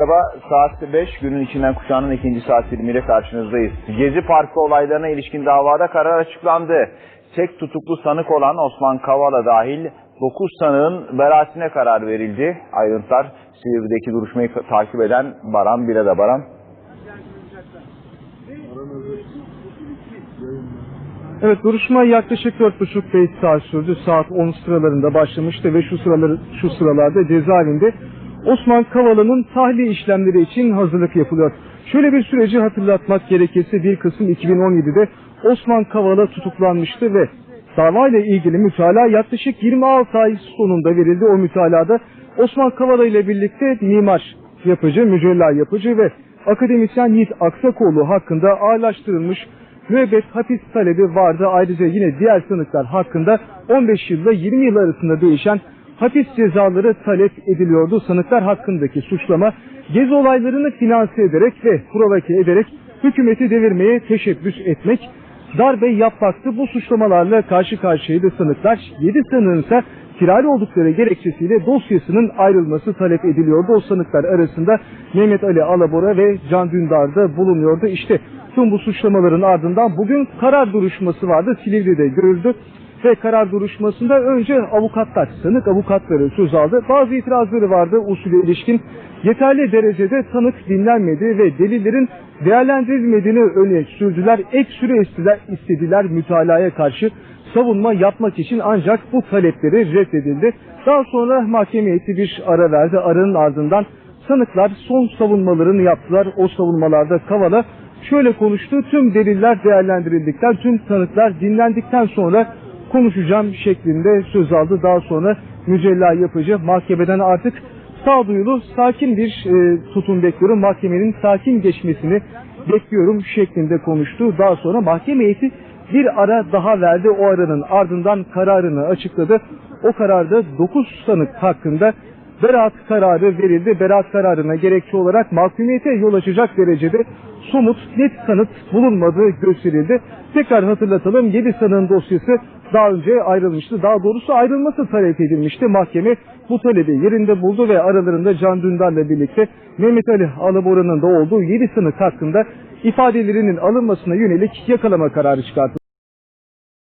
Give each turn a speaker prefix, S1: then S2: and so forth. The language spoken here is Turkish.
S1: Merhaba, saat 5 günün içinden kuşağının ikinci saat dilimiyle karşınızdayız. Gezi Parkı olaylarına ilişkin davada karar açıklandı. Tek tutuklu sanık olan Osman Kavala dahil 9 sanığın beraatine karar verildi. Ayrıntılar Silivri'deki duruşmayı takip eden Baran Birada Baran.
S2: Evet duruşma yaklaşık 4,5-5 saat sürdü. Saat 10 sıralarında başlamıştı ve şu sıraları şu sıralarda cezaevinde Osman Kavala'nın tahliye işlemleri için hazırlık yapılıyor. Şöyle bir süreci hatırlatmak gerekirse 1 Kasım 2017'de Osman Kavala tutuklanmıştı ve davayla ilgili mütalaa yaklaşık 26 ay sonunda verildi. O mütalada Osman Kavala ile birlikte mimar yapıcı, mücella yapıcı ve akademisyen Yiğit Aksakoğlu hakkında ağırlaştırılmış müebbet hapis talebi vardı. Ayrıca yine diğer sanıklar hakkında 15 yılla 20 yıl arasında değişen hapis cezaları talep ediliyordu. Sanıklar hakkındaki suçlama gezi olaylarını finanse ederek ve provoke ederek hükümeti devirmeye teşebbüs etmek, darbe yapmaktı. Bu suçlamalarla karşı karşıyaydı sanıklar. 7 sanığın ise kirali oldukları gerekçesiyle dosyasının ayrılması talep ediliyordu. O sanıklar arasında Mehmet Ali Alabora ve Can Dündar da bulunuyordu. İşte tüm bu suçlamaların ardından bugün karar duruşması vardı. Silivri'de görüldü ve karar duruşmasında önce avukatlar, sanık avukatları söz aldı. Bazı itirazları vardı usule ilişkin. Yeterli derecede tanık dinlenmedi ve delillerin değerlendirilmediğini öne sürdüler. Ek süre istediler, istediler mütalaya karşı savunma yapmak için ancak bu talepleri reddedildi. Daha sonra mahkeme heyeti bir ara verdi. Aranın ardından sanıklar son savunmalarını yaptılar. O savunmalarda Kavala şöyle konuştu. Tüm deliller değerlendirildikten, tüm tanıklar dinlendikten sonra konuşacağım şeklinde söz aldı. Daha sonra mücella yapıcı mahkemeden artık sağduyulu sakin bir e, tutum bekliyorum. Mahkemenin sakin geçmesini bekliyorum şeklinde konuştu. Daha sonra mahkeme heyeti bir ara daha verdi. O aranın ardından kararını açıkladı. O kararda 9 sanık hakkında beraat kararı verildi. Beraat kararına gerekçe olarak mahkumiyete yol açacak derecede somut net kanıt bulunmadığı gösterildi. Tekrar hatırlatalım 7 sanığın dosyası daha önce ayrılmıştı. Daha doğrusu ayrılması talep edilmişti. Mahkeme bu talebi yerinde buldu ve aralarında Can Dündar'la birlikte Mehmet Ali Alabora'nın da olduğu 7 sanık hakkında ifadelerinin alınmasına yönelik yakalama kararı çıkarttı.